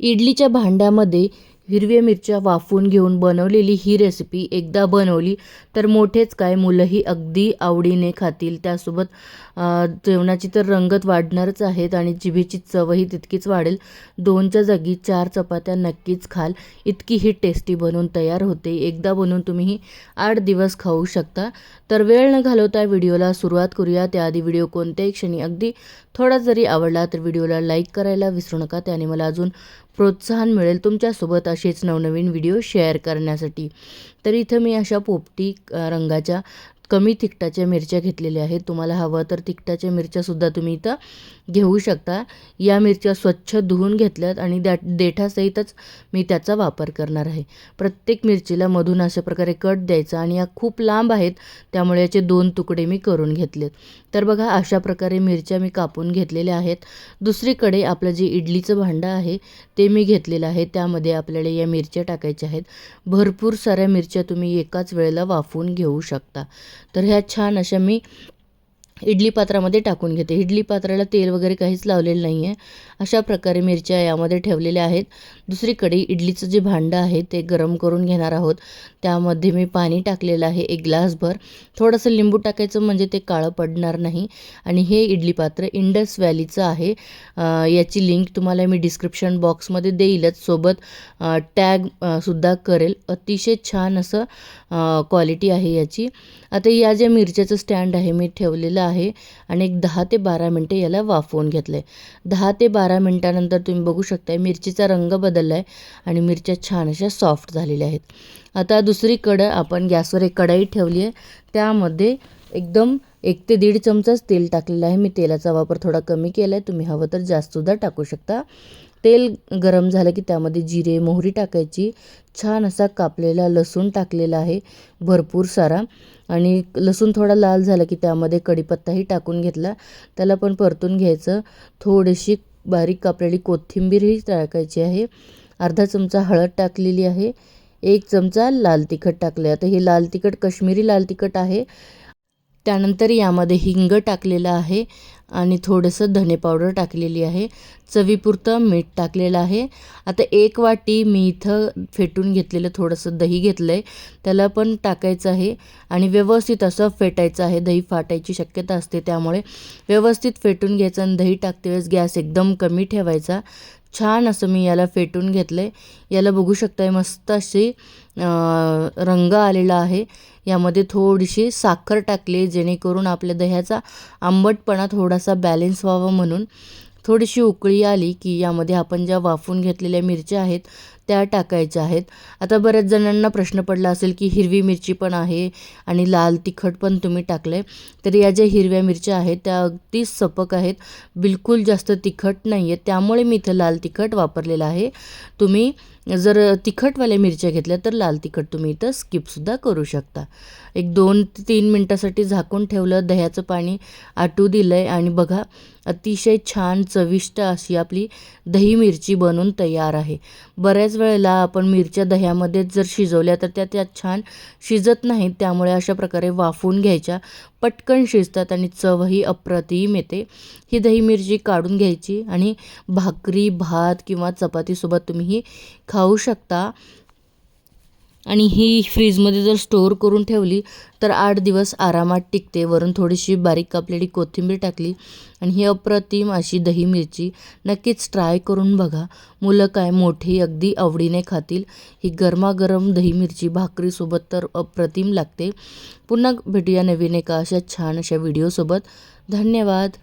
इडलीच्या भांड्यामध्ये हिरव्या मिरच्या वाफवून घेऊन बनवलेली ही रेसिपी एकदा बनवली तर मोठेच काय मुलंही अगदी आवडीने खातील. त्यासोबत जेवणाची तर रंगत वाढणारच आहेत आणि जिभेची चवही तितकीच वाढेल. दोनच्या जागी चार चपात्या नक्कीच खाल. इतकी ही टेस्टी बनवून तयार होते. एकदा बनवून तुम्हीही आठ दिवस खाऊ शकता. तर वेळ न घालवता व्हिडिओला सुरुवात करूया. त्याआधी व्हिडिओ कोणत्याही क्षणी अगदी थोडा जरी आवडला तर व्हिडिओला लाईक करायला विसरू नका. त्याने मला अजून प्रोत्साहन मिळेल तुमच्यासोबत असेच नवनवीन व्हिडिओ शेअर करण्यासाठी. तर इथं मी अशा पोपटी रंगाच्या कमी तिखटाच्या मिरच्या घेतलेल्या आहेत. तुम्हाला हवं तर तिखटाच्या मिरच्यासुद्धा तुम्ही इथं घेऊ शकता. या मिरच्या स्वच्छ धुवून घेतल्यात आणि द्या देठासहितच मी त्याचा वापर करणार आहे. प्रत्येक मिरचीला मधून अशा प्रकारे कट द्यायचा आणि या खूप लांब आहेत त्यामुळे याचे दोन तुकडे मी करून घेतलेत. तर बघा अशा प्रकारे मिरच्या मी कापून घेतलेल्या आहेत. दुसरीकडे आपलं जे इडलीचं भांडं आहे ते मी घेतलेलं आहे. त्यामध्ये आपल्याला या मिरच्या टाकायच्या आहेत. भरपूर साऱ्या मिरच्या तुम्ही एकाच वेळेला वाफवून घेऊ शकता. तर ह्या छान अशा मी इडली पात्रामध्ये टाकून घेते. इडली पात्राला तेल वगैरे काहीच लावलेलं नाही आहे अशा प्रकारे मिरच्या यामध्ये ठेवलेल्या आहेत. दुसरीकडे इडलीचं जे भांडं आहे ते गरम करून घेणार आहोत. त्यामध्ये मी पाणी टाकलेलं आहे एक ग्लासभर. थोडंसं लिंबू टाकायचं म्हणजे ते काळं पडणार नाही. आणि हे इडली पात्र इंडस व्हॅलीचं आहे. याची लिंक तुम्हाला मी डिस्क्रिप्शन बॉक्समध्ये देईलच. सोबत टॅग सुद्धा करेल. अतिशय छान असं क्वालिटी आहे याची. आता या ज्या मिरच्याचं स्टँड आहे मी ठेवलेलं आहे आणि एक दहा ते बारा मिनटे याला वाफवून घेतलं आहे दहा ते बारा मिनटानंतर तुम्ही बघू शकताय मिरचीचा रंग बदलला आहे आणि मिरच्या छान अशा सॉफ्ट झालेल्या आहेत. आता दुसरीकडं आपण गॅसवर एक कढाई ठेवली आहे त्यामध्ये एकदम एक ते दीड चमचाच तेल टाकलेलं आहे. मी तेलाचा वापर थोडा कमी केला आहे तुम्ही हवं तर जास्तसुद्धा टाकू शकता. तेल गरम झालं की त्यामध्ये जिरे मोहरी टाकायची. छान असा कापलेला लसूण टाकलेला आहे. भरपूर सारा. आणि लसूण थोडा लाल झाला की त्यामध्ये कढीपत्ताही टाकून घेतला. त्याला पण परतून घ्यायचं. थोडीशी बारीक कापलेली कोथिंबीरही टाकायची आहे. अर्धा चमचा हळद टाकलेली आहे. एक चमचा लाल तिखट टाकले आता हे लाल तिखट कश्मीरी लाल तिखट आहे. त्यानंतर यामध्ये हिंग टाकलेलं आहे आणि थोडंसं धने पावडर टाकलेली आहे. चवीपुरतं मीठ टाकलेलं आहे. आता एक वाटी मी इथं फेटून घेतलेलं थोडंसं दही घेतलं आहे त्याला पण टाकायचं आहे आणि व्यवस्थित असं फेटायचं आहे. दही फाटायची शक्यता असते त्यामुळे व्यवस्थित फेटून घ्यायचं आणि दही टाकते वेळेस गॅस एकदम कमी ठेवायचा. छान असं मी याला फेटून घेतलं आहे याला बघू शकताय मस्त अशी रंग आलेला आहे. यामध्ये थोडीशी साखर टाकली जेणेकरून आपल्या दह्याचा आंबटपणा थोडासा बॅलेन्स व्हावा म्हणून. थोडीशी उकळी आली की यामध्ये आपण ज्या वाफून घेतलेल्या मिरच्या आहेत त्या टाकायच्या आहेत. आता बऱ्याच जणांना प्रश्न पडला असेल की हिरवी मिरची पण आहे आणि लाल तिखट पण तुम्ही टाकलं आहे तर या ज्या हिरव्या मिरच्या आहेत त्या अगदी सपक आहेत. बिलकुल जास्त तिखट नाही आहेत त्यामुळे मी इथं लाल तिखट वापरलेलं आहे. तुम्ही जर तिखटवाल्या मिरच्या घेतल्या तर लाल तिखट तुम्ही इथं स्किपसुद्धा करू शकता. एक दोन ते तीन मिनटासाठी झाकून ठेवलं दह्याचं पाणी आटू दिलं आहे आणि बघा अतिशय छान चविष्ट अशी आपली दही मिरची बनून तयार आहे. बऱ्याच वेळेला आपण मिरच्या दह्यामध्येच जर शिजवल्या तर त्या त्यात छान शिजत नाहीत त्यामुळे अशा प्रकारे वाफून घ्यायच्या पटकन शिजतात आणि चवही अप्रतिम येते. ही दही मिरची काढून घ्यायची आणि भाकरी भात किंवा चपातीसोबत तुम्ही ही खाऊ शकता. आणि ही फ्रीजमध्ये जर स्टोअर करून ठेवली तर आठ दिवस आरामात टिकते. वरून थोडीशी बारीक कापलेली कोथिंबीर टाकली आणि ही अप्रतिम अशी दही मिरची नक्कीच ट्राय करून बघा. मुलं काय मोठी अगदी आवडीने खातील. ही गरमागरम दही मिरची भाकरीसोबत तर अप्रतिम लागते. पुन्हा भेटूया नवीन एका अशा छान अशा व्हिडिओसोबत धन्यवाद.